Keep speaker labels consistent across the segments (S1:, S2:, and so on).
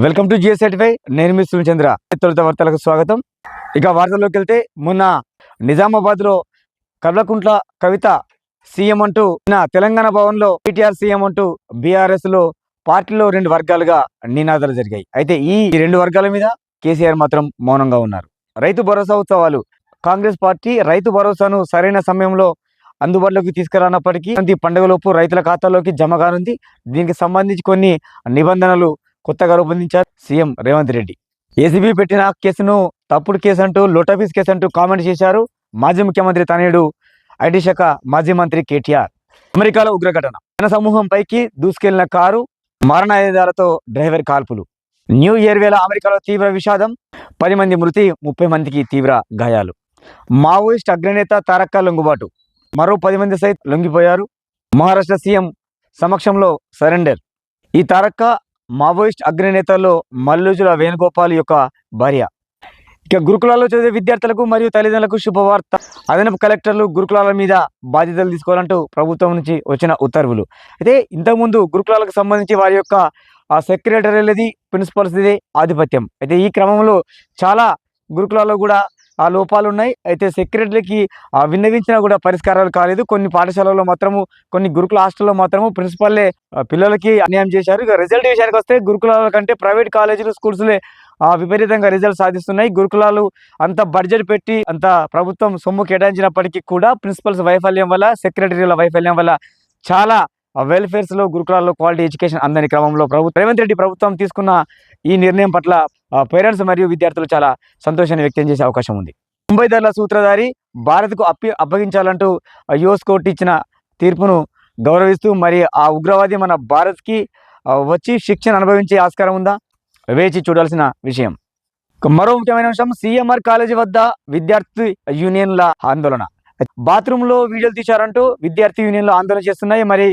S1: Welcome to GS certify నేను మీ చంద్ర తొలుత వార్తలకు స్వాగతం. ఇక వార్తల్లోకి వెళ్తే మొన్న నిజామాబాద్లో కవిత సీఎం అంటూ నిన్న తెలంగాణ భవన్లో సీఎం అంటూ బీఆర్ఎస్లో పార్టీలో రెండు వర్గాలుగా నినాదాలు జరిగాయి. అయితే ఈ రెండు వర్గాల మీద కేసీఆర్ మాత్రం మౌనంగా ఉన్నారు. రైతు భరోసా ఉత్సవాలు. కాంగ్రెస్ పార్టీ రైతు భరోసాను సరైన సమయంలో అందుబాటులోకి తీసుకురానప్పటికీ ప్రతి పండుగలోపు రైతుల ఖాతాలోకి జమ కానుంది. దీనికి సంబంధించి కొన్ని నిబంధనలు కొత్తగా రూపొందించారు సీఎం రేవంత్ రెడ్డి. ఏసీబీ పెట్టిన కేసును తప్పుడు కేసు అంటూ లోటాఫీస్ కేసు అంటూ కామెంట్ చేశారు మాజీ ముఖ్యమంత్రి తనయుడు ఐటీ శాఖ మాజీ మంత్రి కేటీఆర్. అమెరికాలో ఉగ్రఘటన. జన సమూహం పైకి దూసుకెళ్ళిన కారు మారణాయుధాలతో డ్రైవర్ కాల్పులు. న్యూ ఇయర్ వేళ అమెరికాలో తీవ్ర విషాదం పది మంది మృతి ముప్పై మందికి తీవ్ర గాయాలు. మావోయిస్ట్ అగ్రనేత తారక్క లొంగుబాటు. మరో పది మంది సైతం లొంగిపోయారు. మహారాష్ట్ర సీఎం సమక్షంలో సరెండర్. ఈ తారక్క మావోయిస్ట్ అగ్రనేతల్లో మల్లుజుల వేణుగోపాల్ యొక్క భార్య. ఇక గురుకులాల్లో చదివే విద్యార్థులకు మరియు తల్లిదండ్రులకు శుభవార్త. అదనపు కలెక్టర్లు గురుకులాల మీద బాధ్యతలు తీసుకోవాలంటూ ప్రభుత్వం నుంచి వచ్చిన ఉత్తర్వులు. అయితే ఇంతకుముందు గురుకులాలకు సంబంధించి వారి యొక్క సెక్రటరీ సెక్రటరీలది ప్రిన్సిపల్స్ది ఆధిపత్యం. అయితే ఈ క్రమంలో చాలా గురుకులాల్లో కూడా ఆ లోపాలు ఉన్నాయి అయితే సెక్రటరీకి విన్నవించినా కూడా పరిష్కారాలు కాలేదు. కొన్ని పాఠశాలల్లో మాత్రము కొన్ని గురుకుల హాస్టల్లో మాత్రము ప్రిన్సిపల్లే పిల్లలకి అన్యాయం చేశారు. ఇక రిజల్ట్ విషయానికి వస్తే గురుకులాల కంటే ప్రైవేట్ కాలేజీలు స్కూల్స్లే ఆ, విపరీతంగా రిజల్ట్ సాధిస్తున్నాయి. గురుకులాలు అంత బడ్జెట్ పెట్టి అంత ప్రభుత్వం సొమ్ము కేటాయించినప్పటికీ కూడా ప్రిన్సిపల్స్ వైఫల్యం వల్ల సెక్రటరీల వైఫల్యం వల్ల చాలా వెల్ఫేర్స్లో గురుకులాల్లో క్వాలిటీ ఎడ్యుకేషన్ అందని క్రమంలో ప్రభుత్వం రేవంత్ రెడ్డి ప్రభుత్వం తీసుకున్న ఈ నిర్ణయం పట్ల పేరెంట్స్ మరియు విద్యార్థులు చాలా సంతోషాన్ని వ్యక్తం చేసే అవకాశం ఉంది. ముంబై ధరల సూత్రధారి భారత్కు అప్పి అప్పగించాలంటూ యుఎస్ కోర్టు ఇచ్చిన తీర్పును గౌరవిస్తూ మరి ఆ ఉగ్రవాది మన భారత్కి వచ్చి శిక్షణ అనుభవించే ఆస్కారం ఉందా? వేచి చూడాల్సిన విషయం. మరో ముఖ్యమైన అంశం సిఎంఆర్ కాలేజీ వద్ద విద్యార్థి యూనియన్ల ఆందోళన. బాత్రూంలో వీడియోలు తీశారంటూ విద్యార్థి యూనియన్లు ఆందోళన చేస్తున్నాయి. మరి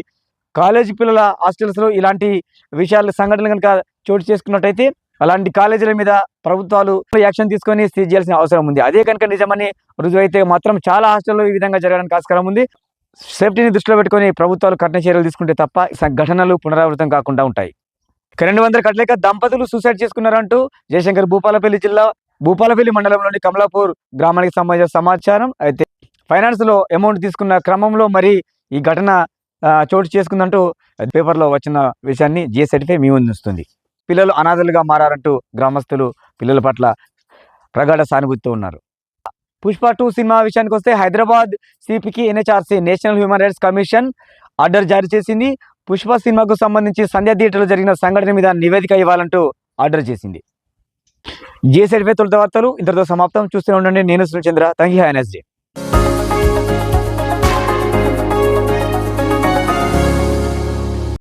S1: కాలేజీ పిల్లల హాస్టల్స్లో ఇలాంటి విషయాలు సంఘటనలు కనుక చోటు చేసుకున్నట్టయితే అలాంటి కాలేజీల మీద ప్రభుత్వాలు యాక్షన్ తీసుకొని సీజ్ చేయాల్సిన అవసరం ఉంది. అదే కనుక నిజమని రుజువైతే మాత్రం చాలా హాస్టల్లో ఈ విధంగా జరగడానికి ఆస్కారం ఉంది. సేఫ్టీని దృష్టిలో పెట్టుకొని ప్రభుత్వాలు కఠిన చర్యలు తీసుకుంటే తప్ప ఘటనలు పునరావృతం కాకుండా ఉంటాయి. రెండు వందల కట్టలేక దంపతులు సూసైడ్ చేసుకున్నారంటూ జయశంకర్ భూపాలపల్లి జిల్లా భూపాలపల్లి మండలంలోని కమలాపూర్ గ్రామానికి సంబంధించిన సమాచారం. అయితే ఫైనాన్స్లో అమౌంట్ తీసుకున్న క్రమంలో మరి ఈ ఘటన చోటు చేసుకుందంటూ పేపర్లో వచ్చిన విషయాన్ని జిఎస్ సర్టిఫై మీ ముందు పిల్లలు అనాథలుగా మారారంటూ గ్రామస్తులు పిల్లల పట్ల ప్రగాఢ సానుభూతితో ఉన్నారు. పుష్ప టూ సినిమా విషయానికి వస్తే Hyderabad సిపికి NHRC national human rights commission order జారీ చేసింది. పుష్ప సినిమాకు సంబంధించి సంధ్యా థియేటర్లో జరిగిన సంఘటన మీద నివేదిక ఇవ్వాలంటూ ఆర్డర్ చేసింది. జిఎస్ సర్టిఫై తొలుత వార్తలు ఇంతటితో సమాప్తం. చూస్తూనే ఉండండి. నేను Suchandra Chandra. Thank you nice day.